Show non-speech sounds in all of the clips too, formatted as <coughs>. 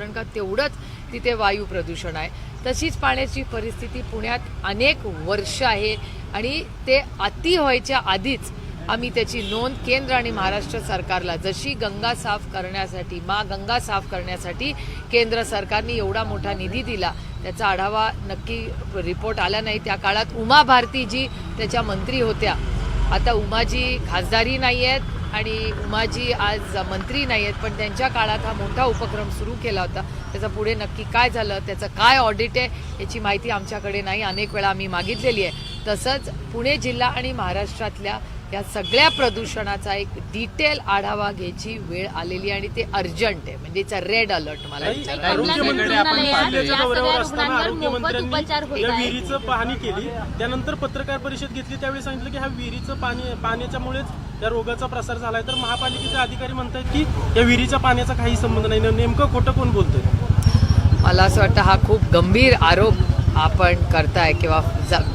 कारण का तेवढंच तिथे वायू प्रदूषण आहे. तशीच पाण्याची परिस्थिती पुण्यात अनेक वर्ष आहे आणि ते अति व्हायच्या आधीच आम्ही त्याची नोंद केंद्र आणि महाराष्ट्र सरकारला जशी गंगा साफ करण्यासाठी मा गंगा साफ करण्यासाठी केंद्र सरकारने एवढा मोठा निधी दिला त्याचा आढावा नक्की रिपोर्ट आला नाही. त्या काळात उमा भारती जी त्याच्या मंत्री होत्या. आता उमाजी खासदारही नाही आहेत. आणि उमाजी आज मंत्री नाही आहेत पण त्यांच्या काळात हा मोठा उपक्रम सुरू केला होता. त्याचा पुढे नक्की काय झालं त्याचं काय ऑडिट आहे याची माहिती आमच्याकडे नाही. अनेक वेळा आम्ही मागितलेली आहे. तसंच पुणे जिल्हा आणि महाराष्ट्रातल्या या सगळ्या प्रदूषणाचा एक डिटेल आढावा घ्यायची वेळ आलेली आहे आणि ते अर्जंट आहे. म्हणजे इट्स रेड अलर्ट मला. विहिरीचं पाहणी केली. त्यानंतर पत्रकार परिषद घेतली. त्यावेळी सांगितलं की ह्या विहिरीचं पाणी पाण्याच्यामुळेच या रोगाचा प्रसार झालाय. तर महापालिकेचे अधिकारी म्हणतात की या विहिरीच्या पाण्याचा काही संबंध नाही. नेमकं खोटं कोण बोलतंय? मला असं वाटतं हा खूप गंभीर आरोप आपण करताय किंवा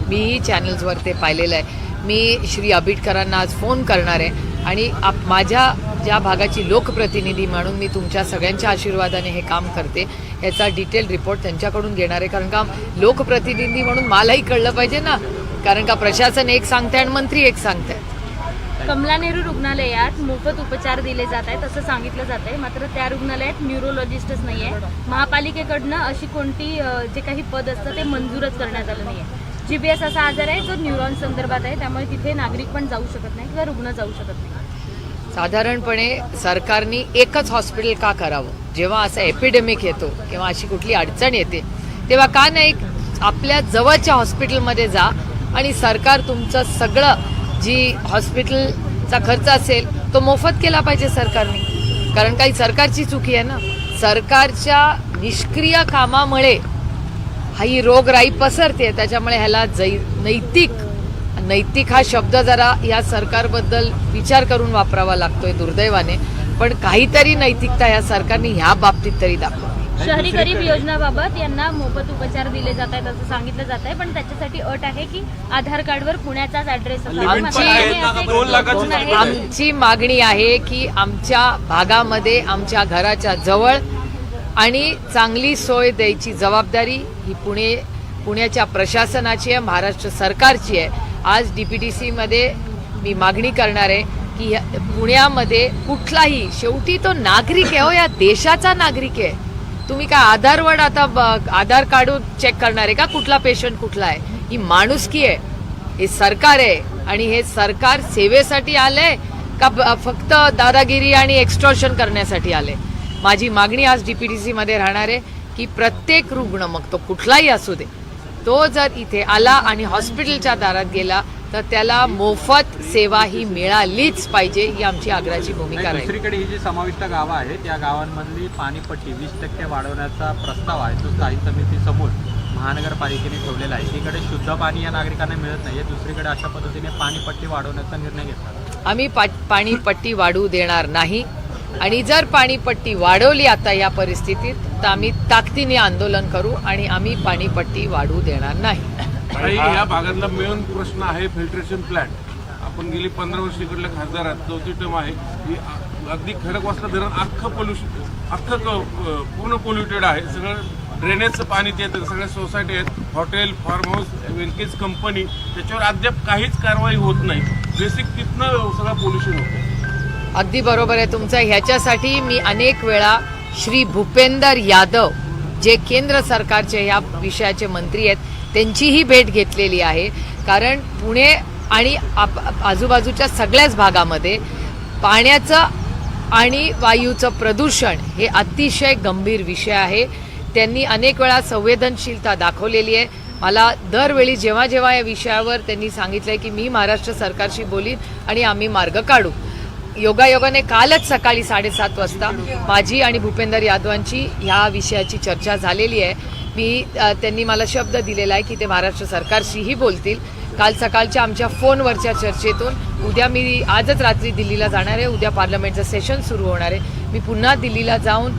मीही चॅनल्सवर ते पाहिलेलं आहे. मी श्री आबिटकरांना आज फोन करणार आहे. आणि आप माझ्या ज्या भागाची लोकप्रतिनिधी म्हणून मी तुमच्या सगळ्यांच्या आशीर्वादाने हे काम करते याचा डिटेल रिपोर्ट त्यांच्याकडून घेणार आहे. कारण का लोकप्रतिनिधी म्हणून मलाही कळलं पाहिजे ना. कारण का प्रशासन एक सांगते आणि मंत्री एक सांगताय. कमला नेहरू रुग्णालयात मोफत उपचार दिले जात आहेत असं सांगितलं जात आहे. मात्र त्या रुग्णालयात न्यूरोलॉजिस्टच नाही आहे महापालिकेकडनं अशी कोणती जे काही पद असतं ते मंजूरच करण्यात आलं नाही आहे जीबीएस असा आजार आहे जो न्यूरॉन संदर्भात आहे त्यामुळे तिथे नागरिक पण जाऊ शकत नाही किंवा रुग्ण जाऊ शकत नाही. साधारणपणे सरकारने एकच हॉस्पिटल का करावं? जेव्हा असं एपिडेमिक येतो किंवा अशी कुठली अडचण येते तेव्हा का नाही आपल्या जवळच्या हॉस्पिटलमध्ये जा आणि सरकार तुमचं सगळं जी हॉस्पिटलचा खर्च असेल तो मोफत केला पाहिजे सरकारने. कारण काही सरकारची चुकी आहे ना. सरकारच्या निष्क्रिय कामामुळे हा ही रोगराई पसरते त्याच्यामुळे ह्याला जै नैतिक नैतिक हा शब्द जरा या सरकारबद्दल विचार करून वापरावा लागतोय दुर्दैवाने. पण काहीतरी नैतिकता या सरकारने ह्या बाबतीत तरी दाखवली. शहरी गरीब योजनाबाबत यांना मोफत उपचार दिले जात आहेत असं सांगितलं जात आहे पण त्याच्यासाठी अट आहे की आधार कार्डवर पुण्याचाच ऍड्रेस आमची- आमची मागणी आहे की आमच्या भागामध्ये आमच्या घराच्या जवळ आणि चांगली सोय द्यायची जबाबदारी ही पुणे पुण्याच्या प्रशासनाची आहे महाराष्ट्र सरकारची आहे. आज डी पी टी सीमध्ये मी मागणी करणार आहे की पुण्यामध्ये कुठलाही शेवटी तो नागरिक आहे हो या देशाचा नागरिक आहे. तुम्ही काय आधारवर आता ब- आधार काढून चेक करणार आहे का? कुठला पेशंट कुठला आहे? ही माणुसकी आहे. हे सरकार आहे आणि हे सरकार सेवेसाठी आलंय का ब- फक्त दादागिरी आणि एक्स्ट्रॉशन करण्यासाठी आले माझी मागणी आज डीपीटीसी मध्ये राहणार आहे की प्रत्येक रुग्ण मग तो कुठलाही असू दे तो जर इथे आला आणि हॉस्पिटलच्या दारात गेला तर त्याला मोफत सेवा ही मिळालीच पाहिजे ही आमची आग्रहाची भूमिका राहील. दुसरीकडे ही जी समाविष्ट गावं आहेत या गावांमधली पाणीपट्टी वीस टक्के वाढवण्याचा प्रस्ताव आहे तो स्थायी समितीसमोर महानगरपालिकेने ठेवलेला आहे. एकीकडे शुद्ध पाणी या नागरिकांना मिळत नाही दुसरीकडे अशा पद्धतीने पाणीपट्टी वाढवण्याचा निर्णय घेतला आम्ही पा पाणीपट्टी वाढवू देणार नाही. आणि जर पाणीपट्टी वाढवली आता या परिस्थितीत तर आम्ही ताकदीने आंदोलन करू आणि आम्ही पाणीपट्टी वाढवू देणार नाही. या भागातला मेन प्रश्न आहे फिल्ट्रेशन प्लांट आपण गेली पंधरा वर्ष इकडल्या खासदार चौथी टर्म आहे. ही अगदी खडकवासला धरण अख्खं पोल्युशन अख्खं पूर्ण पोल्युटेड आहे. सगळं ड्रेनेजचं पाणी ते येतं सगळ्या सोसायटी आहेत. हॉटेल फार्म हाऊस वेंकेज कंपनी त्याच्यावर अद्याप काहीच कारवाई होत नाही. बेसिक तिथनं सगळं पोल्युशन होतं. अगदी बरोबर आहे तुमचं. ह्याच्यासाठी मी अनेक वेळा श्री भूपेंदर यादव जे केंद्र सरकारचे ह्या विषयाचे मंत्री आहेत त्यांचीही भेट घेतलेली आहे. कारण पुणे आणि आप- आजूबाजूच्या सगळ्याच भागामध्ये पाण्याचं आणि वायूचं प्रदूषण हे अतिशय गंभीर विषय आहे. त्यांनी अनेक वेळा संवेदनशीलता दाखवलेली आहे. मला दरवेळी जेव्हा जेव्हा या विषयावर त्यांनी सांगितलं आहे की मी महाराष्ट्र सरकारशी बोलीन आणि आम्ही मार्ग काढू. योगायोगाने कालच सकाळी साडेसात वाजता माझी आणि भूपेंदर यादवांची ह्या विषयाची चर्चा झालेली आहे. मी त्यांनी मला शब्द दिलेला आहे की ते महाराष्ट्र सरकारशीही बोलतील. काल सकाळच्या आमच्या फोनवरच्या चर्चेतून उद्या मी आजच रात्री दिल्लीला जाणार आहे. उद्या पार्लमेंटचं सेशन सुरू होणार आहे. मी पुन्हा दिल्लीला जाऊन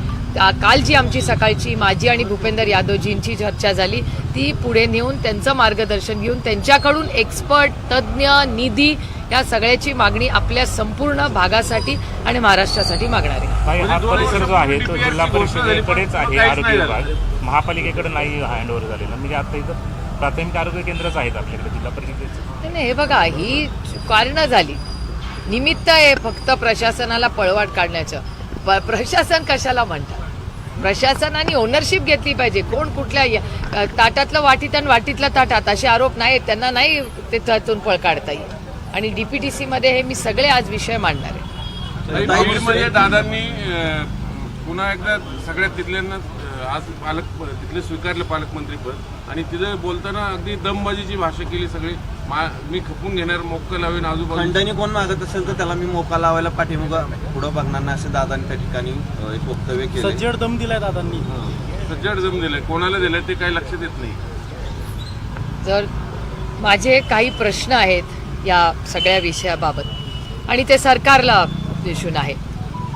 काल जी आमची सकाळची माझी आणि भूपेंदर यादवजींची चर्चा झाली ती पुढे नेऊन त्यांचं मार्गदर्शन घेऊन त्यांच्याकडून एक्सपर्ट तज्ज्ञ निधी या सगळ्याची मागणी आपल्या संपूर्ण भागासाठी आणि महाराष्ट्रासाठी मागणार. आहे नाही हा म्हणजे परिसर जो आहे तो जिल्हा परिषदेकडेच आहे आरोग्य नाही. विभाग. महापालिकेकडे नाही हँडओव्हर झालेला. म्हणजे आता इथं प्राथमिक आरोग्य केंद्रच आहेत आपल्याकडे जिल्हा परिषदेचं. नाही, नाही हे बघा ही कारणं झाली. निमित्त आहे फक्त प्रशासनाला पळवाट काढण्याचं. प्रशासन कशाला म्हणतात प्रशासनाने ओनरशिप घेतली पाहिजे. कोण कुठल्या ताटातलं वाटीत आणि वाटीतलं ताटात असे आरोप नाहीत. त्यांना नाही ते त्यातून पळ काढता येईल. आणि डीपीटीसी मध्ये हे मी सगळे आज विषय मांडणार आहे. बीडमध्ये दादांनी पुन्हा एकदा सगळ्या तिथल्यांना आज पालक तिथले स्वीकारलं पालकमंत्रीपद आणि तिथे बोलताना अगदी दमबाजीची भाषा केली सगळी. मा- खपून घेणार मोक्क लावेन आजूबाजू खंडणी कोण मागत असेल तर त्याला मी मोका लावायला पाठीमुगा पुढं बघणार नाही असं दादांनी त्या ठिकाणी एक वक्तव्य केलं सज्जड दम दिलाय दादांनी. सज्जड जम दिलंय. कोणाला दिलंय ते काही लक्षात येत नाही. जर माझे काही प्रश्न आहेत या सगळ्या विषयाबाबत. आणि ते सरकारला दिसून आहे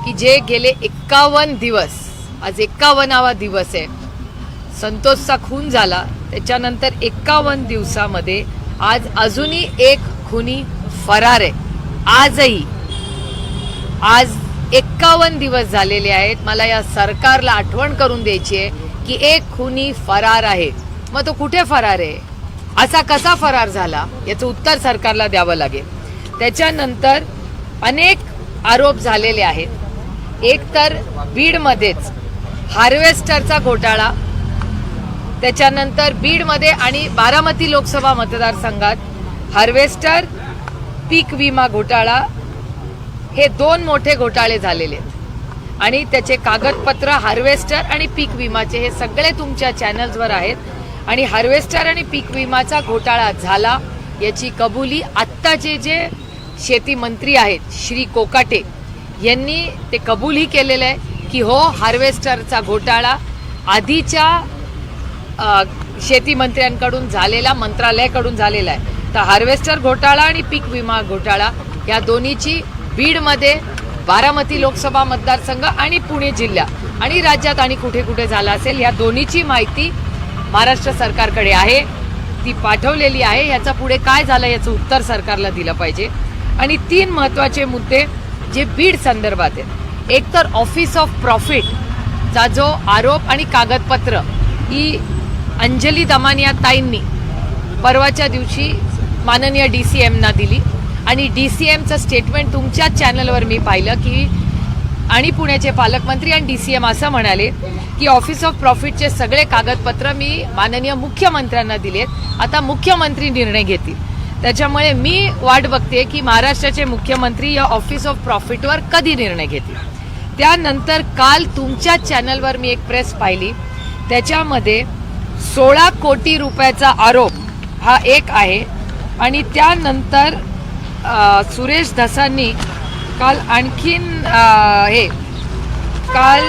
की जे गेले एक्कावन्न दिवस आज एक्कावन्नावा दिवस आहे. संतोषचा खून झाला त्याच्यानंतर एक्कावन्न दिवसामध्ये आज अजूनही एक खुनी फरार आहे. आजही आज एक्कावन्न दिवस झालेले आहेत. मला या सरकारला आठवण करून द्यायची आहे की एक खुनी फरार आहे. मग तो कुठे फरार आहे? असा कसा फरार झाला याचं उत्तर सरकारला द्यावं लागेल. त्याच्यानंतर अनेक आरोप झालेले आहेत. एक तर बीडमध्येच हार्वेस्टरचा घोटाळा त्याच्यानंतर बीडमध्ये आणि बारामती लोकसभा मतदारसंघात हार्वेस्टर पीक विमा घोटाळा हे दोन मोठे घोटाळे झालेले आहेत. आणि त्याचे कागदपत्र हार्वेस्टर आणि पीक विमाचे हे सगळे तुमच्या चॅनल्सवर आहेत. आणि हार्वेस्टर आणि पीक विमाचा घोटाळा झाला याची कबुली आत्ताचे जे शेती मंत्री आहेत श्री कोकाटे यांनी ते कबूलही केलेलं आहे की हो हार्वेस्टरचा घोटाळा आधीच्या शेतीमंत्र्यांकडून शेती मंत्र्यांकडून झालेला मंत्रालयाकडून झालेला आहे. तर हार्वेस्टर घोटाळा आणि पीक विमा घोटाळा या दोन्हीची बीडमध्ये बारामती लोकसभा मतदारसंघ आणि पुणे जिल्हा आणि राज्यात आणि कुठे कुठे झाला असेल या दोन्हीची माहिती महाराष्ट्र सरकारकडे आहे. ती पाठवलेली आहे. याचा पुढे काय झालं याचं उत्तर सरकारला दिलं पाहिजे. आणि तीन महत्त्वाचे मुद्दे जे बीड संदर्भात आहेत. एक तर ऑफिस ऑफ प्रॉफिटचा जो आरोप आणि कागदपत्र ही अंजली दमानिया ताईंनी परवाच्या दिवशी माननीय डी सी एमना दिली. आणि डी सी एमचं स्टेटमेंट तुमच्याच चॅनलवर मी पाहिलं की आणि पुण्याचे पालकमंत्री आणि डी सी एम असं म्हणाले की ऑफिस ऑफ प्रॉफिटचे सगळे कागदपत्र मी माननीय मुख्यमंत्र्यांना दिलेत. आता मुख्यमंत्री निर्णय घेतील. त्याच्यामुळे मी वाट बघते की महाराष्ट्राचे मुख्यमंत्री या ऑफिस ऑफ प्रॉफिटवर कधी निर्णय घेतील. त्यानंतर काल तुमच्या चॅनलवर मी एक प्रेस पाहिली. त्याच्यामध्ये सोळा कोटी रुपयाचा आरोप हा एक आहे. आणि त्यानंतर सुरेश धसांनी काल आणखीन हे काल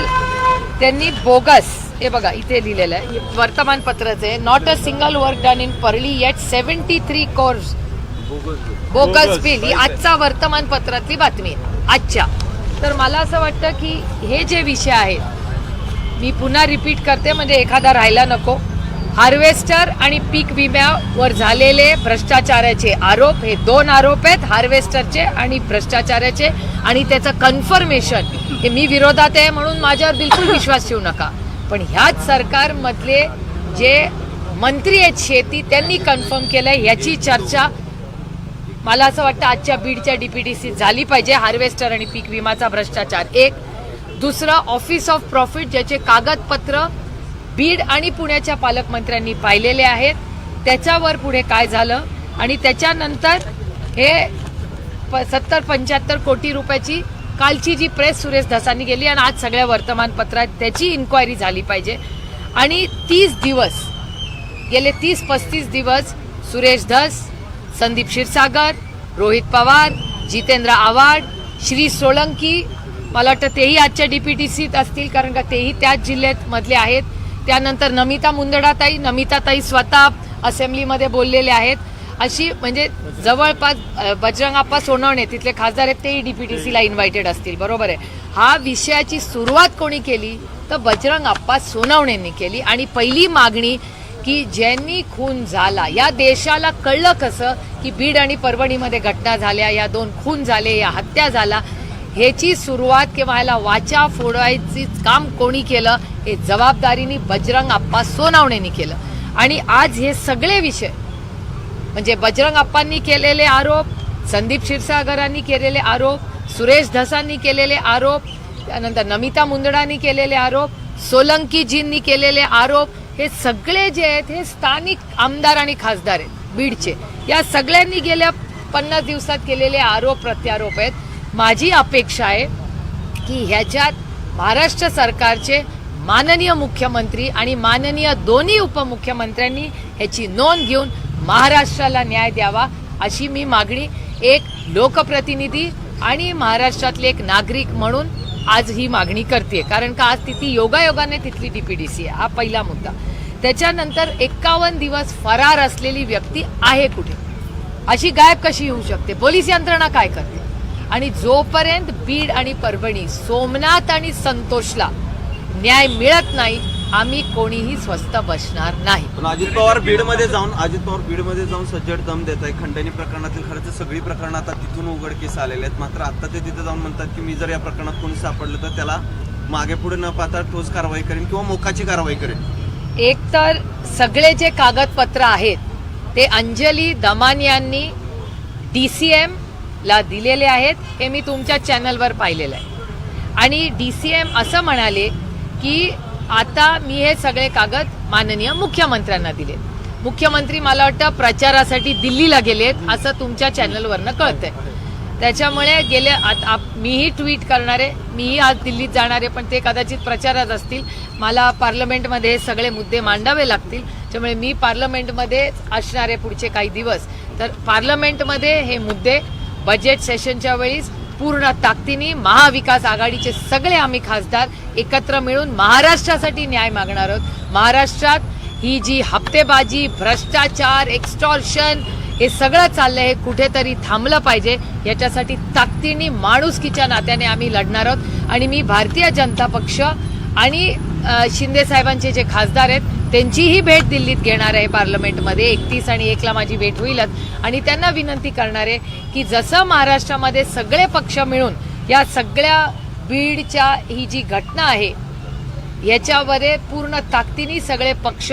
त्यांनी बोगस हे बघा इथे लिहिलेलं आहे. वर्तमानपत्राचं आहे. Not a single work done in Parli yet seventy three crores bogus bill ही आजचा वर्तमानपत्रातली बातमी आहे. आजच्या. तर मला असं वाटतं की हे जे विषय आहेत मी पुन्हा रिपीट करते म्हणजे एखादा राहायला नको. हार्वेस्टर आणि पीक विम्यावर झालेले भ्रष्टाचाराचे आरोप हे दोन आरोप आहेत हार्वेस्टरचे आणि भ्रष्टाचाराचे. आणि त्याचं कन्फर्मेशन हे मी विरोधात आहे म्हणून माझ्यावर बिलकुल <coughs> विश्वास ठेवू नका. पण ह्याच सरकारमधले जे मंत्री आहेत शेती त्यांनी कन्फर्म केलंय याची चर्चा मला असं वाटतं आजच्या बीडच्या डीपीटीसी झाली पाहिजे. हार्वेस्टर आणि पीक विमाचा भ्रष्टाचार एक. दुसरं ऑफिस ऑफ प्रॉफिट ज्याचे कागदपत्र बीड आणि पुण्याच्या पालकमंत्र्यांनी पाहिलेले आहेत. त्याच्यावर पुढे काय झालं? आणि त्याच्यानंतर हे प सत्तर पंच्याहत्तर कोटी रुपयाची कालची जी प्रेस सुरेश धसांनी गेली आणि आज सगळ्या वर्तमानपत्रात त्याची इन्क्वायरी झाली पाहिजे. आणि तीस दिवस गेले तीस पस्तीस दिवस सुरेश धस संदीप क्षीरसागर रोहित पवार जितेंद्र आव्हाड श्री सोळंकी मला वाटतं तेही आजच्या डी पी टी सीत असतील कारण का तेही त्याच जिल्ह्यात मधले आहेत. त्यानंतर नमिता मुंदडाताई नमिताताई स्वतः असेंब्लीमध्ये बोललेले आहेत. अशी म्हणजे जवळपास अ, बजरंगाप्पा सोनवणे तिथले खासदार आहेत तेही डीपीटीसीला इन्व्हायटेड असतील. बरोबर आहे. हा विषयाची सुरुवात कोणी केली? तर बजरंग आप्पा सोनवणेंनी केली. आणि पहिली मागणी की ज्यांनी खून झाला या देशाला कळलं कसं की बीड आणि परभणीमध्ये घटना झाल्या या दोन खून झाले या हत्या झाला ह्याची सुरुवात किंवा ह्याला वाचा फोडायची काम कोणी केलं हे जबाबदारीने बजरंग आप्पा सोनावणेनी केलं. आणि आज हे सगळे विषय म्हणजे बजरंग अप्पांनी केलेले आरोप संदीप क्षीरसागरांनी केलेले आरोप सुरेश धसांनी केलेले आरोप त्यानंतर नमिता मुंदडांनी केलेले आरोप सोलंकीजींनी केलेले आरोप हे सगळे जे आहेत हे स्थानिक आमदार आणि खासदार आहेत बीडचे. या सगळ्यांनी गेल्या पन्नास दिवसात केलेले आरोप प्रत्यारोप आहेत. माझी अपेक्षा आहे की ह्याच्यात महाराष्ट्र सरकारचे माननीय मुख्यमंत्री आणि माननीय दोन्ही उपमुख्यमंत्र्यांनी ह्याची नोंद घेऊन महाराष्ट्राला न्याय द्यावा अशी मी मागणी एक लोकप्रतिनिधी आणि महाराष्ट्रातले एक नागरिक म्हणून आज ही मागणी करते कारण का आज तिथी योगायोगाने तिथली डीपीडीसी आहे. हा पहिला मुद्दा. त्याच्यानंतर एकावन्न दिवस फरार असलेली व्यक्ती आहे कुठे? अशी गायब कशी होऊ शकते? पोलीस यंत्रणा काय करते? आणि जोपर्यंत बीड आणि परभणी सोमनाथ आणि संतोषला न्याय मिळत नाही आम्ही कोणीही स्वस्त बसणार नाही. पण अजित पवार बीडमध्ये जाऊन अजित पवार बीडमध्ये जाऊन सज्जड दम देत आहे खंडणी प्रकरणातील खरं तर सगळी प्रकरणं आता तिथून उघडकीस आलेले आहेत. मात्र आता ते तिथे जाऊन म्हणतात की मी जर या प्रकरणात कोणी सापडलं तर त्याला मागे पुढे न पाहता ठोस कारवाई करेन किंवा मोकाची कारवाई करेन. एक तर सगळे जे कागदपत्र आहेत ते अंजली दमान यांनी डी सी एम ला दिलेले आहेत हे मी तुमच्या चॅनलवर पाहिलेलं आहे. आणि डी सी एम असं म्हणाले की आता मी हे सगळे कागद माननीय मुख्यमंत्र्यांना दिले मुख्यमंत्री मला वाटतं प्रचारासाठी दिल्लीला गेलेत असं तुमच्या चॅनलवरनं कळतंय. त्याच्यामुळे गेले आत- आप- मीही ट्विट करणारे मीही आज दिल्लीत जाणारे पण ते कदाचित प्रचारात असतील. मला पार्लमेंटमध्ये हे सगळे मुद्दे मांडावे लागतील. त्यामुळे मी पार्लमेंटमध्ये असणारे पुढचे काही दिवस. तर पार्लमेंटमध्ये हे मुद्दे बजेट सेशनच्या वेळीस पूर्ण ताकदीने महाविकास आघाडीचे सगळे आम्ही खासदार एकत्र मिळून महाराष्ट्रासाठी न्याय मागणार आहोत. महाराष्ट्रात ही जी हप्तेबाजी भ्रष्टाचार एक्स्टॉर्शन हे सगळं चाललंय हे कुठेतरी थांबलं पाहिजे. याच्यासाठी ताकदीने माणुसकीच्या नात्याने आम्ही लढणार आहोत. आणि मी भारतीय जनता पक्ष आणि शिंदे साहेबांचे जे खासदार आहेत त्यांचीही भेट दिल्लीत घेणार आहे पार्लमेंटमध्ये. एकतीस आणि एकला माझी भेट होईलच. आणि त्यांना विनंती करणार आहे की जसं महाराष्ट्रामध्ये सगळे पक्ष मिळून या सगळ्या बीडच्या ही जी घटना आहे याच्यामध्ये पूर्ण ताकदीने सगळे पक्ष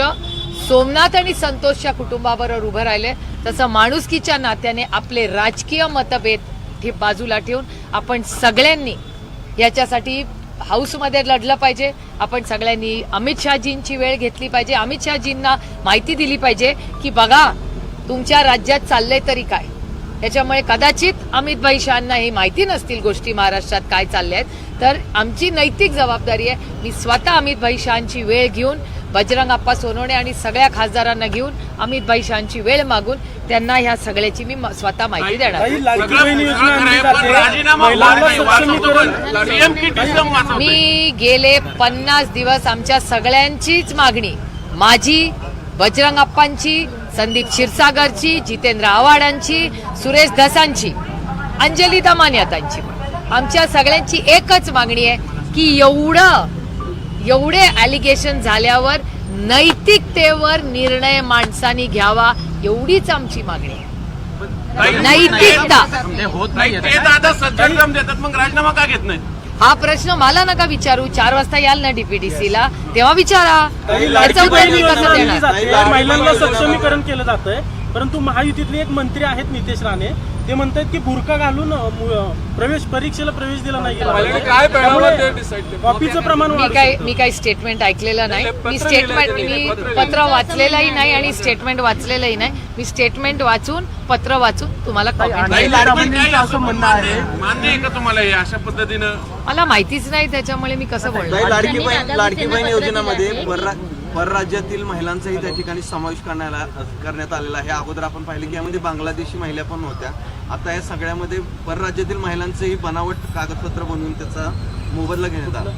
सोमनाथ आणि संतोषच्या कुटुंबाबरोबर उभं राहिले. तसं माणुसकीच्या नात्याने आपले राजकीय मतभेद ठे- बाजूला ठेवून आपण सगळ्यांनी याच्यासाठी हाऊसमध्ये लढलं पाहिजे. आपण सगळ्यांनी अमित शहाजींची वेळ घेतली पाहिजे. अमित शहाजींना माहिती दिली पाहिजे की बघा तुमच्या राज्यात चाललंय तरी काय? त्याच्यामुळे कदाचित अमितभाई शहांना ही माहिती नसतील गोष्टी महाराष्ट्रात काय चालल्या आहेत तर आमची नैतिक जबाबदारी आहे मी स्वतः अमितभाई शहांची वेळ घेऊन बजरंग अप्पा सोनवणे आणि सगळ्या खासदारांना घेऊन अमितभाई शहांची वेळ मागून त्यांना ह्या सगळ्याची मी म- स्वतः माहिती देणार. मी गेले पन्नास दिवस आमच्या सगळ्यांचीच मागणी. माझी बजरंग अप्पांची संदीप क्षीरसागरची जितेंद्र आव्हाडांची सुरेश धसांची अंजली दमानियातांची. आमच्या सगळ्यांची एकच मागणी आहे की एवढं एवढे ॲलिगेशन झाल्यावर नैतिकतेवर निर्णय माणसानी घ्यावा एवढीच आमची मागणी. आहे नैतिकता. ते होत नाही नाही ते दादा सज्जन देतात मग राजीनामा का घेत नाही हा प्रश्न मला नका विचारू. चार वाजता याल ना डीपीडीसी ला? तेव्हा विचारा. उत्तर मी कसं देणार जाते महिलांना सक्षमीकरण केलं जातंय. परंतु महायुतीतले एक मंत्री आहेत नितेश राणे. ते म्हणतात की बुरका घालून प्रवेश परीक्षेला प्रवेश दिला नाही. गेला काय त्यामुळे कॉपीचं प्रमाण मी काय. मी काही स्टेटमेंट ऐकलेलं नाही. पत्र मी स्टेटमेंट मी पत्र वाचलेलंही नाही आणि स्टेटमेंट वाचलेलंही नाही. मी स्टेटमेंट वाचून पत्र वाचून तुम्हाला असं म्हणणं आहे. मान्य आहे का हे अशा पद्धतीनं? मला माहितीच नाही त्याच्यामुळे मी कसं बोलणार? लाडकी बहीण योजनेमध्ये परराज्यातील महिलांचाही त्या ठिकाणी समावेश करण्याला करण्यात आलेला आहे. अगोदर आपण पाहिले की यामध्ये बांगलादेशी महिला पण होत्या. आता या सगळ्यामध्ये परराज्यातील महिलांचंही बनावट कागदपत्र बनवून त्याचा मोबदला घेण्यात आला.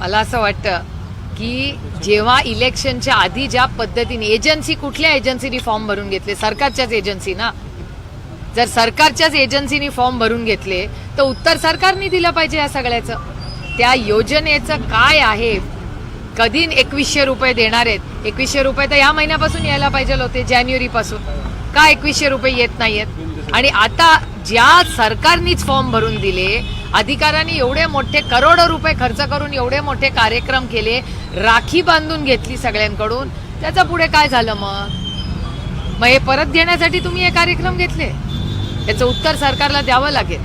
मला असं वाटतं की जेव्हा इलेक्शनच्या आधी ज्या पद्धतीने एजन्सी कुठल्या एजन्सीनी फॉर्म भरून घेतले? सरकारच्याच एजन्सी ना? जर सरकारच्याच एजन्सीनी फॉर्म भरून घेतले तर उत्तर सरकारने दिलं पाहिजे या सगळ्याचं. त्या योजनेचं काय आहे? कधी एकवीसशे रुपये देणार आहेत? एकवीसशे रुपये तर या महिन्यापासून यायला पाहिजे होते जानेवारी पासून का एकवीसशे रुपये येत नाहीयेत? आणि आता ज्या सरकारनीच फॉर्म भरून दिले अधिकाऱ्यांनी एवढे मोठे करोडो रुपये खर्च करून एवढे मोठे कार्यक्रम केले राखी बांधून घेतली सगळ्यांकडून त्याचं पुढे काय झालं मग? मग हे परत घेण्यासाठी तुम्ही हे कार्यक्रम घेतले? याचं उत्तर सरकारला द्यावं लागेल.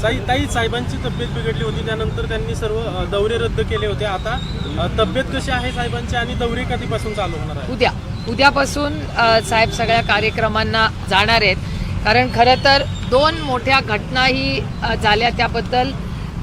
साई ताई साहेबांची तब्येत बिघडली होती त्यानंतर त्यांनी सर्व अ, दौरे रद्द केले होते. आता अ, तब्येत कशी आहे साहेबांची आणि दौरे कधीपासून चालू होणार आहे उद्या. उद्यापासून अ, साहेब सगळ्या कार्यक्रमांना जाणार आहेत. कारण खरं तर दोन मोठ्या घटनाही अ, झाल्या त्याबद्दल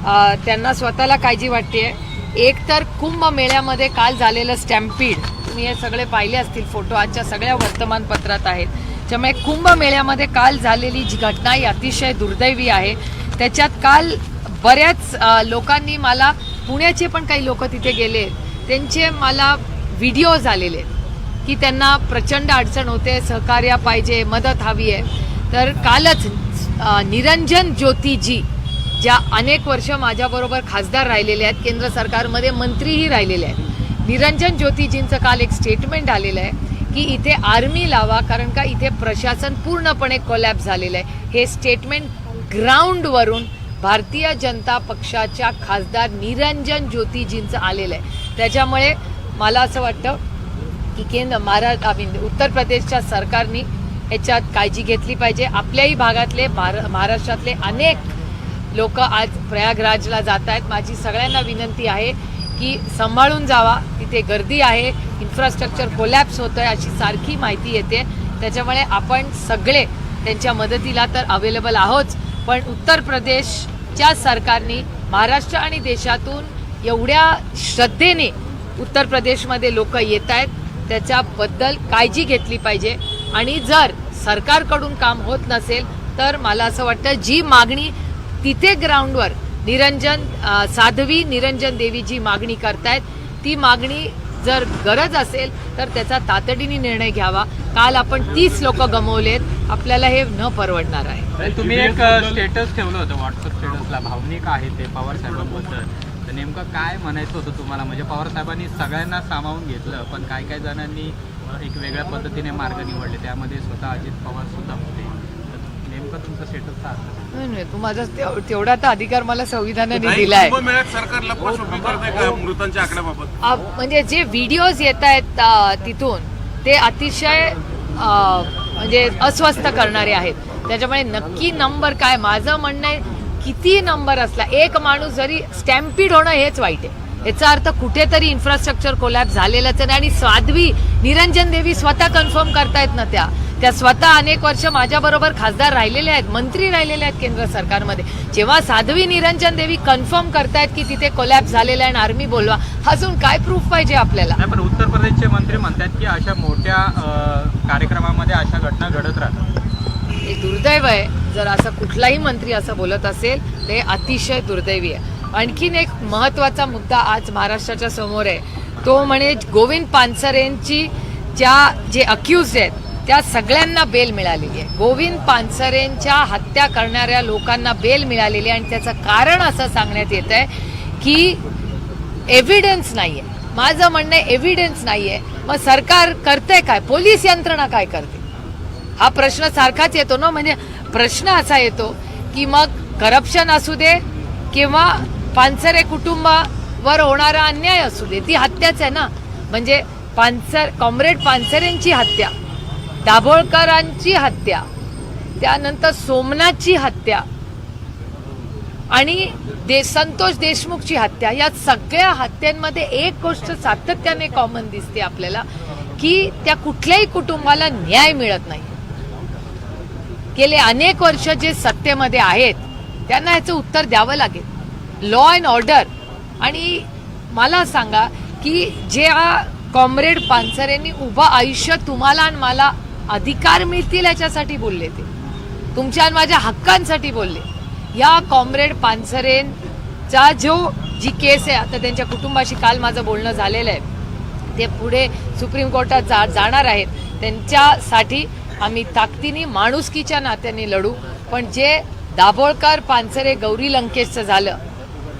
अ, त्यांना स्वतःला काळजी वाटते एक तर कुंभमेळ्यामध्ये काल झालेलं स्टॅम्पीड तुम्ही हे सगळे पाहिले असतील फोटो आजच्या सगळ्या वर्तमानपत्रात आहेत. त्यामुळे कुंभमेळ्यामध्ये काल झालेली जी घटना ही अतिशय दुर्दैवी आहे. त्याच्यात काल बऱ्याच लोकांनी मला पुण्याचे पण काही लोक तिथे गेले त्यांचे मला व्हिडिओज आलेले आहेत की त्यांना प्रचंड अडचण होते सहकार्य पाहिजे मदत हवी आहे. तर कालच निरंजन ज्योतिजी ज्या अनेक वर्ष माझ्याबरोबर खासदार राहिलेले आहेत केंद्र सरकारमध्ये मंत्रीही राहिलेले आहेत. निरंजन ज्योतिजींचं काल एक स्टेटमेंट आलेलं आहे की इथे आर्मी लावा कारण का इथे प्रशासन पूर्णपणे कोलॅप झालेलं आहे. हे स्टेटमेंट ग्राउंडवरून भारतीय जनता पक्षाच्या खासदार निरंजन ज्योतिजींचं आलेलं आहे. त्याच्यामुळे मला असं वाटतं की केंद्र महारा आय मीन उत्तर प्रदेशच्या सरकारने याच्यात काळजी घेतली पाहिजे. आपल्याही भागातले भार महाराष्ट्रातले अनेक लोक आज प्रयागराजला जात आहेत. माझी सगळ्यांना विनंती आहे की सांभाळून जावा. तिथे गर्दी आहे. इन्फ्रास्ट्रक्चर कोलॅप्स होतं आहे अशी सारखी माहिती येते. त्याच्यामुळे आपण सगळे त्यांच्या मदतीला तर अवेलेबल आहोत. पण उत्तर प्रदेशच्या सरकारने महाराष्ट्र आणि देशातून एवढ्या श्रद्धेने उत्तर प्रदेशमध्ये लोक येत आहेत. त्याच्याबद्दल काळजी घेतली पाहिजे. आणि जर सरकारकडून काम होत नसेल तर मला असं वाटतं जी मागणी तिथे ग्राउंडवर निरंजन साध्वी निरंजन देवी जी मागणी करतायत ती मागणी जर गरज असेल तर त्याचा तातडीने निर्णय घ्यावा. काल आपण तीस लोक गमवलेत आपल्याला हे न परवडणार आहे. तुम्ही एक स्टेटस ठेवलं होतं व्हॉट्सअप स्टेटसला भावनिक आहे ते पवार साहेबांबद्दल. तर नेमकं काय म्हणायचं होतं तुम्हाला? म्हणजे पवार साहेबांनी सगळ्यांना सामावून घेतलं पण काय काय जणांनी एक वेगळ्या पद्धतीने मार्ग निवडले. त्यामध्ये स्वतः अजित पवार सुद्धा होते. नेमकं तुमचं स्टेटस काय असतं नाही, नाही, तू माझा तेव- तेवढा तर अधिकार मला संविधानाने नाही, दिलाय. कुंभमेळ्यात सरकारला पाठवणी करताय का मृतांच्या आकड्याबाबत? अ, म्हणजे जे व्हिडिओज येत आहेत अ, तिथून ते अतिशय अ, म्हणजे अस्वस्थ करणारे आहेत. त्याच्यामुळे नक्की नंबर काय? माझं म्हणणं आहे किती नंबर असला एक माणूस जरी स्टॅम्पीड होणं हेच वाईट आहे. याचा अर्थ कुठेतरी इन्फ्रास्ट्रक्चर कोलॅप झालेलंच आहे आणि साध्वी निरंजन देवी स्वतः कन्फर्म करतायत ना त्या. त्या स्वतः अनेक वर्ष माझ्याबरोबर खासदार राहिलेले आहेत मंत्री राहिलेले आहेत केंद्र सरकारमध्ये. जेव्हा साध्वी निरंजन देवी कन्फर्म करतायत की तिथे कोलॅप झालेला आहे आणि आर्मी बोलवा अजून काय प्रूफ पाहिजे आपल्याला? नाही पण उत्तर प्रदेशचे मंत्री म्हणतात की अशा मोठ्या कार्यक्रमामध्ये अशा घटना घडत राहतात. हे दुर्दैव आहे. जर असा कुठलाही मंत्री असं बोलत असेल ते अतिशय दुर्दैवी आहे. आणखीन एक महत्त्वाचा मुद्दा आज महाराष्ट्राच्या समोर आहे. तो म्हणे गोविंद पानसरेंची ज्या जे अक्युज आहेत त्या सगळ्यांना बेल मिळालेली आहे. गोविंद पानसरेंच्या हत्या करणाऱ्या लोकांना बेल मिळालेली आहे आणि त्याचं कारण असं सांगण्यात येत आहे की एव्हिडन्स आहे माझं म्हणणं एव्हिडन्स नाही आहे मग सरकार करते काय? पोलीस यंत्रणा काय करते? हा प्रश्न सारखाच येतो ना? म्हणजे प्रश्न असा येतो की मग करप्शन असू दे किंवा पानसरे कुटुंबावर होणारा अन्याय असू दे ती हत्याच आहे ना? म्हणजे पानसर कॉम्रेड पानसरेंची हत्या. दाभोळकरांची हत्या त्यानंतर सोमनाथची हत्या आणि दे संतोष देशमुखची हत्या. या सगळ्या हत्यांमध्ये एक गोष्ट सातत्याने कॉमन दिसते आपल्याला की त्या कुठल्याही कुटुंबाला न्याय मिळत नाही. गेले अनेक वर्ष जे सत्तेमध्ये आहेत त्यांना ह्याचं उत्तर द्यावं लागेल. लॉ अँड ऑर्डर आणि मला सांगा की जे कॉम्रेड पानसरेंनी उभं आयुष्य तुम्हाला आणि मला अधिकार मिळतील याच्यासाठी बोलले ते. तुमच्या आणि माझ्या हक्कांसाठी बोलले. या कॉम्रेड पानसरेंचा जो जी केस आहे आता त्यांच्या कुटुंबाशी काल माझं बोलणं झालेलं आहे ते पुढे सुप्रीम कोर्टात जा जाणार आहेत. त्यांच्यासाठी आम्ही ताकदीने माणुसकीच्या नात्याने लढू. पण जे दाभोळकर पानसरे गौरी लंकेशचं झालं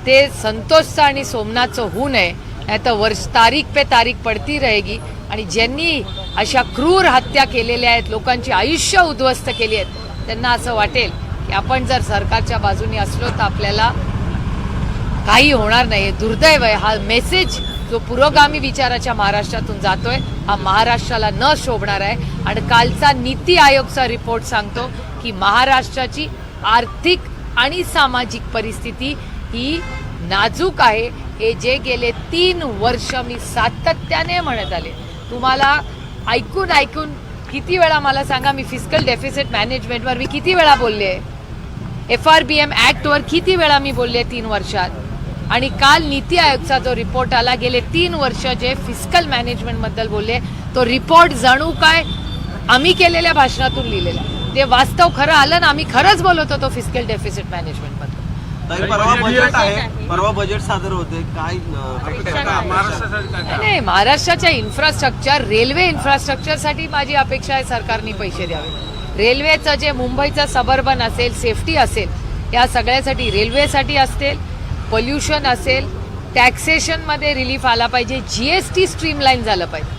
ते संतोषचं आणि सोमनाथचं होऊ नये. नाही तर वर्ष तारीख पे तारीख पडती रहेगी. आणि ज्यांनी अशा क्रूर हत्या केलेल्या आहेत लोकांची आयुष्य उद्ध्वस्त केली आहेत त्यांना असं वाटेल की आपण जर सरकारच्या बाजूने असलो तर आपल्याला काही होणार नाही दुर्दैव आहे. हा मेसेज जो पुरोगामी विचाराच्या महाराष्ट्रातून जातोय हा महाराष्ट्राला न शोभणार आहे. आणि कालचा नीती आयोगचा रिपोर्ट सांगतो की महाराष्ट्राची आर्थिक आणि सामाजिक परिस्थिती ही नाजूक आहे. हे जे गेले तीन वर्ष मी सातत्याने म्हणत आले. तुम्हाला ऐकून ऐकून किती वेळा मला सांगा मी फिजिकल डेफिसिट मॅनेजमेंटवर मी किती वेळा बोलले एफ आर बी एम ॲक्टवर किती वेळा मी बोलले तीन वर्षात? आणि काल नीती आयोगचा जो रिपोर्ट आला गेले तीन वर्ष जे फिजिकल मॅनेजमेंटबद्दल बोलले तो रिपोर्ट जणू काय आम्ही केलेल्या भाषणातून लिहिलेला ते वास्तव खरं आलं ना आम्ही खरंच बोलत होतो फिजिकल डेफिसिट मॅनेजमेंट ताई, परवा बजेट आहे. परवा बजेट सादर होते. काय? महाराष्ट्रासाठी नाही, नाही महाराष्ट्राच्या इन्फ्रास्ट्रक्चर रेल्वे इन्फ्रास्ट्रक्चरसाठी माझी अपेक्षा आहे सरकारने पैसे द्यावे. रेल्वेचं जे मुंबईचं सबर्बन असेल सेफ्टी असेल या सगळ्यासाठी रेल्वेसाठी असेल पोल्युशन असेल टॅक्सेशनमध्ये रिलीफ आला पाहिजे. जी एस टी स्ट्रीमलाईन झालं पाहिजे.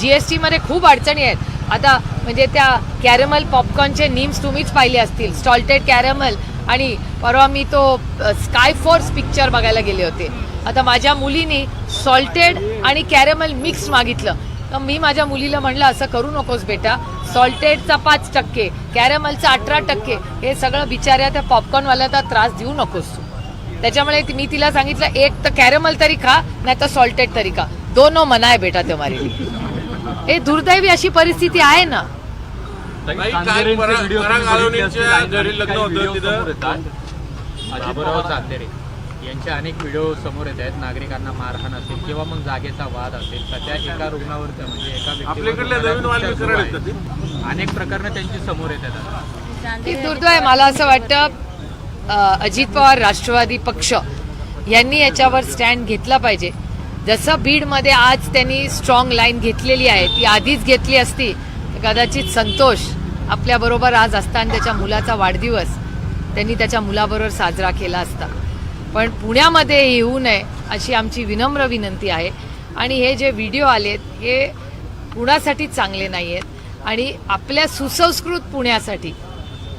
जी एस टीमध्ये खूप अडचणी आहेत. आता म्हणजे त्या कॅरमल पॉपकॉर्नचे नीम्स तुम्हीच पाहिले असतील. स्टॉल्टेड कॅरमल आणि परवा मी तो स्काय फोर्स पिक्चर बघायला गेले होते. आता माझ्या मुलीने सॉल्टेड आणि कॅरमल मिक्स मागितलं. तर मी माझ्या मुलीला म्हणलं असं करू नकोस बेटा. सॉल्टेडचा पाच टक्के कॅरमलचा अठरा टक्के हे सगळं बिचाऱ्या त्या पॉपकॉर्नवाल्याचा त्रास देऊ नकोस तू. त्याच्यामुळे मी तिला सांगितलं एक तर कॅरमल तरी खा नाही तर सॉल्टेड तरी खा. दोनो मना आहे बेटा तुम्हारे हे दुर्दैवी अशी परिस्थिती आहे ना. काल पराग पराग आळवणीच्या घरी लग्न होतं तिथं. बाबूराव चांदेरे यांचे अनेक व्हिडिओ समोर येत आहेत नागरिकांना मारहाण असेल किंवा मग जागेचा वाद असेल सध्या एका रुग्णावर म्हणजे एका ते? अनेक प्रकरणं त्यांची समोर येत आहेत. ती दुर्दैव आहे. मला असं वाटतं अजित पवार राष्ट्रवादी पक्ष यांनी याच्यावर स्टँड घेतला पाहिजे. जसं बीडमध्ये आज त्यांनी स्ट्रॉंग लाईन घेतलेली आहे ती आधीच घेतली असती. कदाचित संतोष आपल्याबरोबर आज असता आणि त्याच्या मुलाचा वाढदिवस त्यांनी त्याच्या मुलाबरोबर साजरा केला असता. पण पुण्यामध्ये येऊ नये अशी आमची विनम्र विनंती आहे. आणि हे जे व्हिडिओ आलेत हे पुण्यासाठी चांगले नाही आहेत आणि आपल्या सुसंस्कृत पुण्यासाठी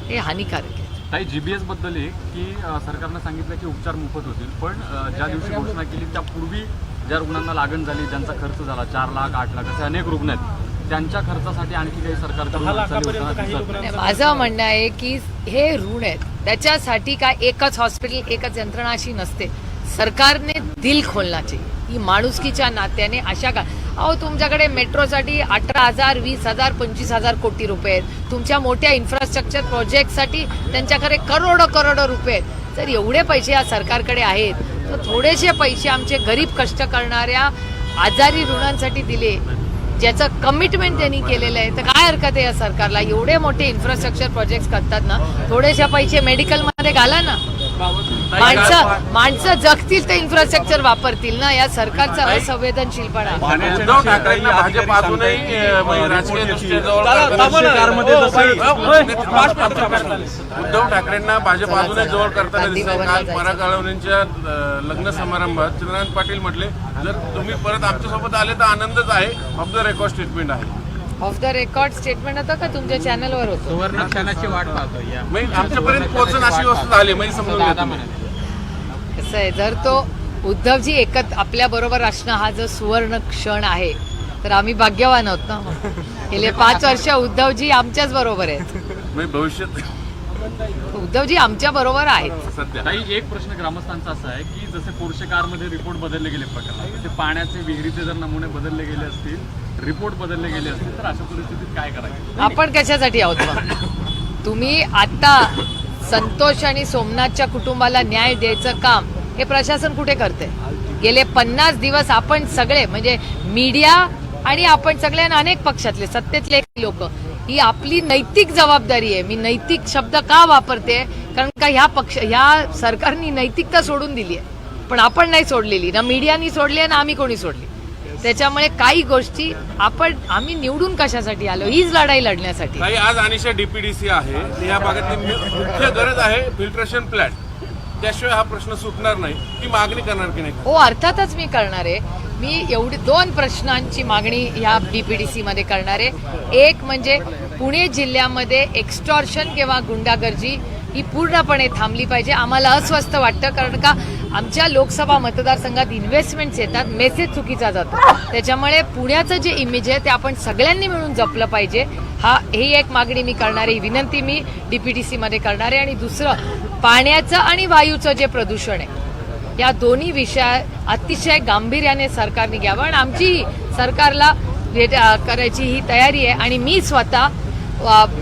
हे हानिकारक आहे. काही जीबीएसबद्दल एक की सरकारनं सांगितलं की उपचार मोफत होतील. पण ज्या दिवशी घोषणा केली त्यापूर्वी ज्या रुग्णांना लागण झाली ज्यांचा खर्च झाला चार लाख आठ लाख असे अनेक रुग्ण आहेत त्यांच्या खर्चासाठी आणखी काही. रुग्णांचा माझं म्हणणं आहे की हे ऋण आहेत त्याच्यासाठी काय एकच हॉस्पिटल एकच यंत्रणा अशी नसते. सरकारने दिल खोलना चाहिए ही माणुसकीच्या नात्याने अशा का अहो तुमच्याकडे मेट्रोसाठी अठरा हजार वीस हजार पंचवीस हजार कोटी रुपये आहेत. तुमच्या मोठ्या इन्फ्रास्ट्रक्चर प्रोजेक्टसाठी त्यांच्याकडे करोडो करोडो रुपये आहेत. जर एवढे पैसे या सरकारकडे आहेत तर थोडेसे पैसे आमचे गरीब कष्ट करणाऱ्या आजारी रुग्णांसाठी दिले. ज्याचं कमिटमेंट त्यांनी केलेलं आहे. तर काय हरकत आहे या सरकारला? एवढे मोठे इन्फ्रास्ट्रक्चर प्रोजेक्ट करतात ना थोडेसे पैसे मेडिकलमध्ये घाला ना. माणसं माणसं जगतील तर इन्फ्रास्ट्रक्चर वापरतील ना या सरकारचा असंवेदनशीलपणा. उद्धव ठाकरेंना भाजप अजूनही राजकीय उद्धव ठाकरेंना भाजप अजूनही जवळ करताना दिसत काल आळवणींच्या अं, लग्न समारंभात चंद्रकांत पाटील म्हटले जर तुम्ही परत आमच्यासोबत आले तर आनंदच आहे. ऑफ द रेकॉर्ड स्टेटमेंट आहे. ऑफ द रेकॉर्ड स्टेटमेंट होतं का तुमच्या चॅनलवर होतं? सुवर्ण क्षणाची वाट पाहतो या. म्हणजे आमच्यापर्यंत पोहोचून अशी वस्तू झाली म्हणजे समजून घ्या दादा तुम्ही. म्हणाले. कसं आहे जर तो उद्धवजी एकत आपल्या बरोबर असणं हा जो सुवर्ण क्षण आहे तर आम्ही भाग्यवान आहोत ना? गेले पाच वर्ष उद्धवजी आमच्याच बरोबर आहेत. म्हणजे भविष्यात उद्धवजी आमच्या बरोबर आहेत. सध्या. काही एक प्रश्न ग्रामस्थांचा असा आहे की जसे पोर्शे कारमध्ये रिपोर्ट बदलले गेले पाण्याचे विहिरीचे जर नमुने बदलले गेले असतील रिपोर्ट बदलले गेले असतील तर अशा परिस्थितीत काय करायचं? आपण कशासाठी आहोत मग? तुम्ही आता संतोष आणि सोमनाथच्या कुटुंबाला न्याय द्यायचं काम हे प्रशासन कुठे करते गेले पन्नास दिवस आपण सगळे म्हणजे मीडिया आणि आपण सगळे अनेक पक्षातले सत्तेतले लोक ही आपली नैतिक जबाबदारी आहे. मी नैतिक शब्द का वापरते? कारण का ह्या पक्ष ह्या सरकारनी नैतिकता सोडून दिली आहे. पण आपण नाही सोडलेली. ना मीडियानी सोडली आहे ना आम्ही कोणी सोडली. त्याच्यामुळे काही गोष्टी आपण आम्ही निवडून कशासाठी आलो? हीच लढाई लढण्यासाठी. आज अनिशा डीपीडीसी आहे. या भागातली मुख्य गरज आहे फिल्ट्रेशन प्लॅन्ट त्याशिवाय हा प्रश्न सुटणार नाही. ती मागणी करणार की नाही? हो अर्थातच मी करणार आहे. मी एवढी दोन प्रश्नांची मागणी ह्या डीपीडीसी मध्ये करणार आहे. एक म्हणजे पुणे जिल्ह्यामध्ये एक्स्टॉर्शन किंवा गुंडागर्जी ही पूर्णपणे थांबली पाहिजे. आम्हाला अस्वस्थ वाटतं कारण का आमच्या लोकसभा मतदारसंघात इन्व्हेस्टमेंट्स येतात मेसेज चुकीचा जातो. त्याच्यामुळे पुण्याचं जे इमेज आहे ते आपण सगळ्यांनी मिळून जपलं पाहिजे. हा ही एक मागणी मी करणारी ही विनंती मी डीपीटीसी मध्ये करणार. आहे आणि दुसरं पाण्याचं आणि वायूचं जे प्रदूषण आहे या दोन्ही विषय अतिशय गांभीर्याने सरकारने घ्यावं. आणि आमची सरकारला भेट- करायची ही तयारी आहे. आणि मी स्वतः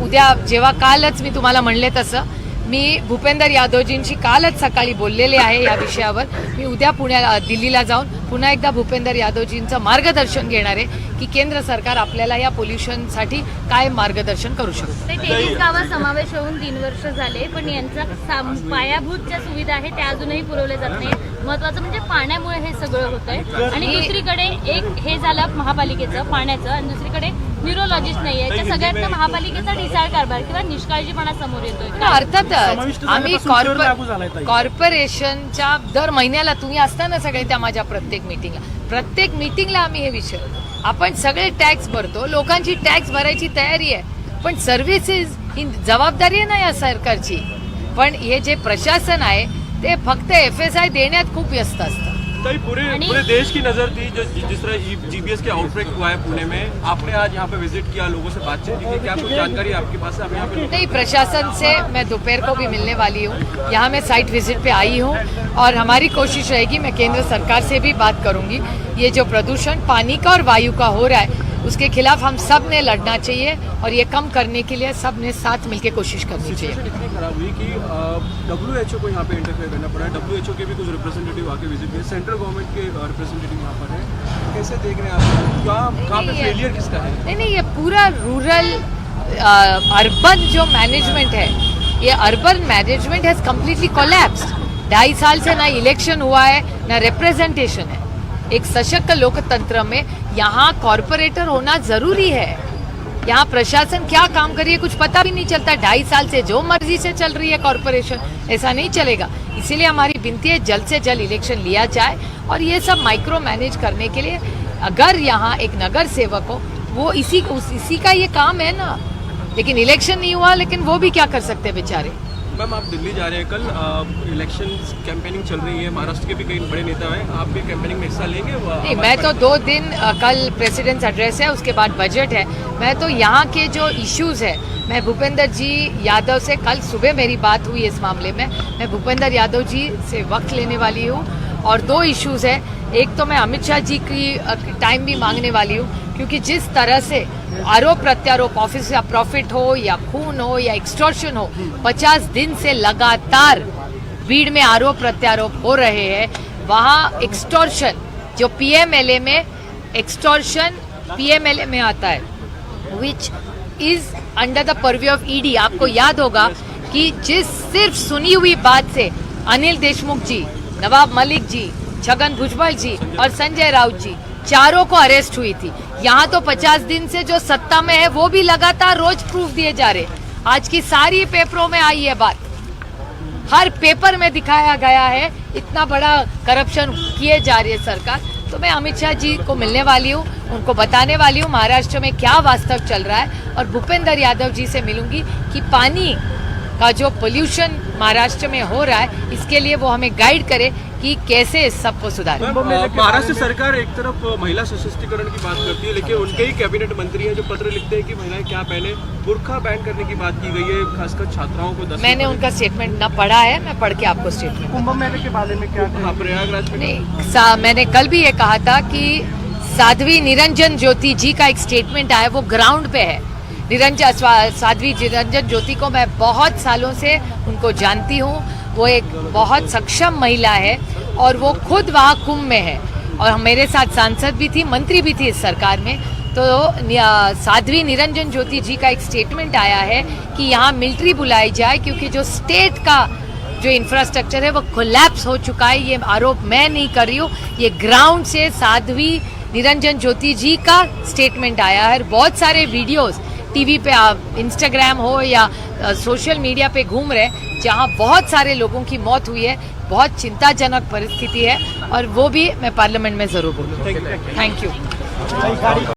उद्या जेव्हा कालच मी तुम्हाला म्हणले तसं मी भूपेंदर यादवजींशी कालच सकाळी बोललेले आहे या विषयावर. मी उद्या पुण्याला दिल्लीला जाऊन पुन्हा एकदा भूपेंदर यादवजींचं मार्गदर्शन घेणार आहे की केंद्र सरकार आपल्याला या पोल्युशनसाठी काय मार्गदर्शन करू शकतं. तेवीस गावात समावेश होऊन तीन वर्ष झाले पण यांचा पायाभूत ज्या सुविधा आहेत त्या अजूनही पुरवल्या जात नाही महत्वाचं म्हणजे पाण्यामुळे हे सगळं होतंय. आणि दुसरीकडे एक हे झालं महापालिकेचं पाण्याचं आणि दुसरीकडे न्यूरोलॉजिस्ट नाहीये. त्या सगळ्यात महापालिकेचा ढिसाळ कारभार किंवा निष्काळजीपणा समोर येतोय. अर्थातच आम्ही कॉर्पोरेशनच्या दर महिन्याला तुम्ही असता ना सगळे त्या माझ्या प्रत्येक मिटिंगला प्रत्येक मिटिंगला आम्ही हे विषय आपण सगळे टॅक्स भरतो लोकांची टॅक्स भरायची तयारी आहे. पण सर्व्हिसेस ही जबाबदारी आहे ना या सरकारची? पण हे जे प्रशासन आहे ते फक्त एफ एस आय देण्यात खूप व्यस्त असतं. कई पूरे पूरे देश की नज़र थी जो जिस तरह जीबीएस के आउटब्रेक हुआ है पुणे में। आपने आज यहाँ पे विज़िट किया लोगों से बातचीत की क्या कुछ जानकारी आपके पास है? आप यहाँ पे नहीं प्रशासन से मैं दोपहर को भी मिलने वाली हूँ। यहाँ मैं साइट विज़िट पे आई हूँ और हमारी कोशिश रहेगी मैं केंद्र सरकार से भी बात करूँगी। ये जो प्रदूषण पानी का और वायु का हो रहा है उसके खिलाफ हम सबने लड़ना चाहिए और ये कम करने के लिए सबने साथ मिलकर कोशिश करनी चाहिए। इतनी खराब हुई कि डब्ल्यू एच ओ को यहाँ पे इंटरफेयर करना पड़ा। डब्ल्यू एच ओ के भी कुछ रिप्रेजेंटेटिव आके विज़िट किए। सेंट्रल गवर्नमेंट के रिप्रेजेंटेटिव यहाँ पर है। कैसे देख रहे हैं आप? कहाँ कहाँ पे नहीं, ये- फेलियर किसका है? नहीं नहीं ये पूरा रूरल अर्बन जो मैनेजमेंट है ये urban management has completely collapsed ढाई साल से ना इलेक्शन हुआ है ना रिप्रेजेंटेशन है। एक सशक्त लोकतंत्र में यहाँ कॉरपोरेटर होना ज़रूरी है। यहाँ प्रशासन क्या काम करिए कुछ पता भी नहीं चलता। ढाई साल से जो मर्ज़ी से चल रही है कॉरपोरेशन ऐसा नहीं चलेगा। इसीलिए हमारी विनती है जल्द से जल्द इलेक्शन लिया जाए और ये सब माइक्रो मैनेज करने के लिए अगर यहाँ एक नगर सेवक हो वो इसी उस, इसी का ये काम है ना। लेकिन इलेक्शन नहीं हुआ लेकिन वो भी क्या कर सकते बेचारे? मैम आप दिल्ली जा रहे हैं कल इलेक्शन कैंपेनिंग चल रही है महाराष्ट्र के भी कई बड़े नेता हैं आप भी कैंपेनिंग में हिस्सा लेंगे नहीं मैं तो दो दिन अ, कल प्रेसिडेंट्स एड्रेस है उसके बाद बजट है। मैं तो यहाँ के जो इश्यूज़ है मैं भूपेंद्र जी यादव से कल सुबह मेरी बात हुई इस मामले में। मैं भूपेंद्र यादव जी से वक्त लेने वाली हूँ और दो इश्यूज़ है। एक तो मैं अमित शाह जी की टाइम भी मांगने वाली हूँ क्योंकि जिस तरह से आरोप प्रत्यारोप ऑफ़िस या प्रॉफिट हो या खून हो या एक्सटॉर्शन हो, पचास दिन से लगातार भीड़ में आरोप प्रत्यारोप हो रहे हैं। वहाँ एक्सटॉर्शन जो पीएमएलए में एक्सटॉर्शन पीएमएलए में आता है which is under the purview of ED आपको याद होगा कि जिस सिर्फ़ सुनी हुई बात से अनिल देशमुख जी, नवाब मलिक जी, छगन भुजबल जी और संजय राउत जी, चारों को अरेस्ट हुई थी। यहाँ तो 50 दिन से जो सत्ता में है, वो भी लगातार रोज प्रूफ दिए जा रहे आज की सारी पेपरों में आई है बात। हर पेपर में दिखाया गया है, इतना बड़ा करप्शन किए जा रही है सरकार। तो मैं अमित शाह जी को मिलने वाली हूँ, उनको बताने वाली हूँ, महाराष्ट्र में क्या वास्तव चल रहा है। और भूपेंद्र यादव जी से मिलूँगी कि पानी का जो पोल्यूशन महाराष्ट्र में हो रहा है इसके लिए वो हमें गाइड करे कि कैसे इस सबको सुधारें। महाराष्ट्र सरकार एक तरफ़ महिला सशक्तिकरण की बात करती है लेकिन उनके ही कैबिनेट मंत्री हैं जो पत्र लिखते हैं कि महिलाएँ क्या पहने। बुरखा बैन करने की बात की गई है खासकर छात्राओं को मैंने उनका स्टेटमेंट न पढ़ा है मैं पढ़ के आपको स्टेटमेंट कुंभ मेले के बारे में क्या हाँ प्रयागराज में नहीं मैंने कल भी ये कहा था कि साध्वी निरंजन ज्योति जी का एक स्टेटमेंट आया वो ग्राउंड पे है। निरंजन साध्वी निरंजन ज्योति को मैं बहुत सालों से उनको जानती हूँ। वो एक बहुत सक्षम महिला है और वो खुद वहाँ कुंभ में है। और मेरे साथ सांसद भी थी, मंत्री भी थी इस सरकार में। तो साध्वी निरंजन ज्योति जी का एक स्टेटमेंट आया है कि यहाँ मिलिट्री बुलाई जाए क्योंकि जो स्टेट का जो इंफ्रास्ट्रक्चर है वो कोलैप्स हो चुका है। ये आरोप मैं नहीं कर रही हूँ। ये ग्राउंड से साध्वी निरंजन ज्योति जी का स्टेटमेंट आया है बहुत सारे वीडियोस टीवी पे आप इंस्टाग्राम हो या सोशल मीडिया पे घूम रहे जहाँ बहुत सारे लोगों की मौत हुई है बहुत चिंताजनक परिस्थिति है और वो भी मैं पार्लियामेंट में ज़रूर बोलूँ थैंक यू